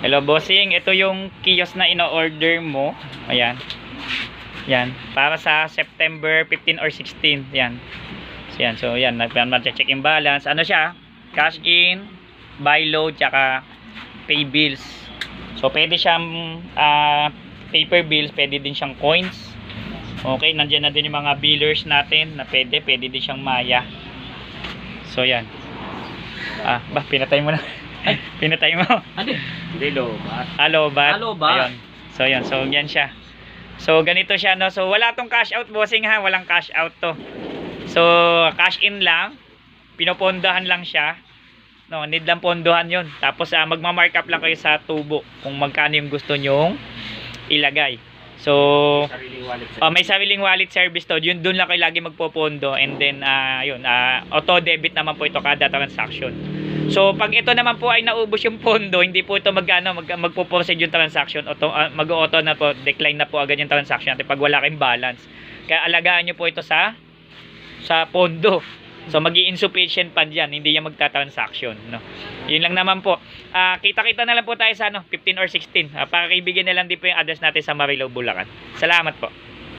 Hello, bossing. Ito yung kiosk na ino-order mo. Ayan. Yan. Para sa September 15 or 16. Yan. So, yan. So, yan. Nag-check in balance. Ano siya? Cash in, buy load, tsaka pay bills. So, pwede siyang ah, paper bills. Pwede din siyang coins. Okay. Nandiyan na din yung mga billers natin na pwede. Pwede din siyang maya. So, yan. Ah, ba, pinatay mo na. Ay. pinatay mo. Ano? Hindi, lobat. Hello, bat. Hello, bat. Ayun. So, yan. So, yan siya. So, ganito siya, no? So, wala tong cash out, bossing, ha? Walang cash out to. So, cash in lang. Pinopondahan lang siya. No, need lang pondohan yon. Tapos, ah, magma-markup lang kayo sa tubo kung magkano yung gusto nyong ilagay. So, Sariling wallet sa Oh, may sariling wallet service to. Yun doon lang kayo lagi magpopondo and then ah yun, ah, auto debit naman po ito kada transaction. So pag ito naman po ay naubos yung pondo, hindi po ito magano mag, magpo-proceed yung transaction, auto ah, mag-auto na po, decline na po agad yung transaction natin pag wala kayong balance. Kaya alagaan niyo po ito sa sa pondo. So magi insufficient pa diyan, hindi yan magta-transaction, no. Yun lang naman po. Ah, kita-kita na lang po tayo sa ano, 15 or 16. Ah, para kaibigan na lang din po yung address natin sa Marilao, Bulacan. Salamat po.